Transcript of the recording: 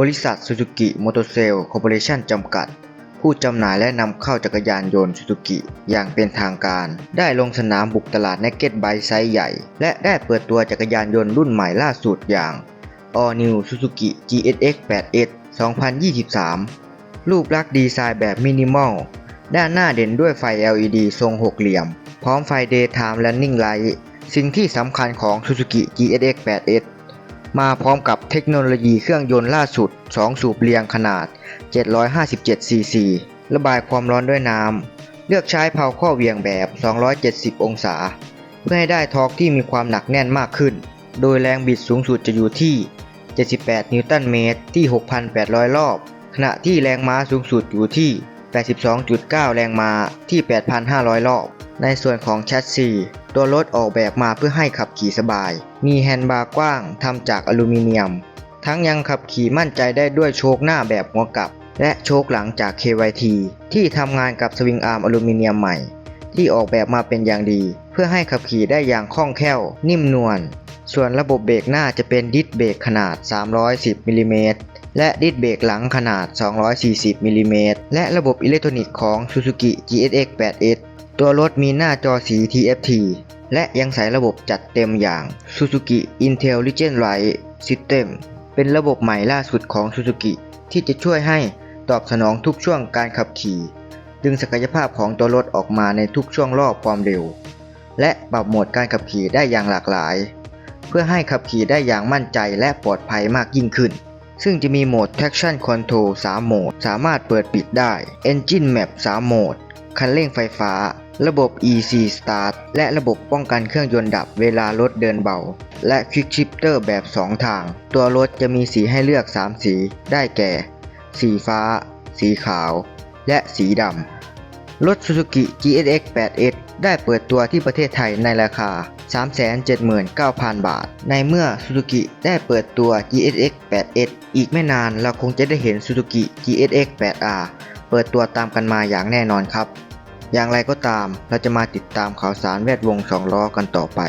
บริษัท Suzuki Motor Sale Corporation จำกัด ผู้จำหน่ายและนำเข้าจักรยานยนต์ Suzuki อย่างเป็นทางการ ได้ลงสนามบุกตลาด Naked Bike ไซส์ใหญ่ และได้เปิดตัวจักรยานยนต์รุ่นใหม่ล่าสุดอย่าง All New Suzuki GSX 8S 2023 รูปลักษณ์ดีไซน์แบบมินิมอล ด้านหน้าเด่นด้วยไฟ LED ทรงหกเหลี่ยม พร้อมไฟ Daytime Running Light สิ่งที่สำคัญของ Suzuki GSX 8S มาพร้อมกับเทคโนโลยีเครื่องยนต์ล่าสุด 2 สูบเรียงขนาด 757 cc ระบายความร้อนด้วยน้ำ เลือกใช้เพาข้อเวียงแบบ 270 องศา เพื่อให้ได้ทอร์กที่มีความหนักแน่นมากขึ้น โดยแรงบิดสูงสุดจะอยู่ที่ 78 นิวตันเมตรที่ 6,800 รอบ ขณะที่แรงม้าสูงสุดอยู่ที่ 82.9 แรงม้าที่ 8,500 รอบ ในส่วนของแชสซีตัวรถออกแบบมาเพื่อให้ขับขี่สบาย มีแฮนด์บาร์กว้างทำจากอลูมิเนียม ทั้งยังขับขี่มั่นใจได้ด้วยโชคหน้าแบบหัวกลับ และโชคหลังจาก KYT ที่ทำงานกับสวิงอาร์มอลูมิเนียมใหม่ ที่ออกแบบมาเป็นอย่างดี เพื่อให้ขับขี่ได้อย่างคล่องแคล่ว นิ่มนวล ส่วนระบบเบรกหน้าจะเป็นดิสเบรกขนาด 310มิลลิเมตรและดิสเบรกหลังขนาด 240มิลลิเมตรและระบบอิเล็กทรอนิกส์ของ Suzuki GSX 8S ตัวรถมีหน้าจอสี TFT และยังใส่ระบบจัดเต็มอย่าง Suzuki Intelligent Ride System เป็นระบบใหม่ล่าสุดของ Suzuki ที่จะช่วยให้ตอบสนองทุกช่วงการขับขี่ ดึงศักยภาพของตัวรถออกมาในทุกช่วงรอบความเร็ว และปรับโหมดการขับขี่ได้อย่างหลากหลาย เพื่อให้ขับขี่ได้อย่างมั่นใจและปลอดภัยมากยิ่งขึ้น ซึ่งจะมีโหมด Traction Control 3 โหมด สามารถเปิดปิดได้ Engine Map 3 โหมด คันเร่งไฟฟ้า ระบบ EC Start และระบบป้องกันเครื่องยนต์ดับเวลารถเดินเบา และ Quick Shifter แบบ 2 ทาง ตัวรถจะมีสีให้เลือก 3 สี ได้แก่ สีฟ้า สีขาว และสีดำ รถ Suzuki GSX 8S ได้เปิดตัวที่ประเทศไทยในราคา 379,000 บาท ในเมื่อ Suzuki ได้เปิดตัว GSX 8S อีกไม่นานเราคงจะได้เห็น Suzuki GSX 8R เปิดตัวตามกันมาอย่างแน่นอนครับ อย่างไรก็ตามเราจะมาติดตามข่าวสารแวดวงสองล้อกันต่อไป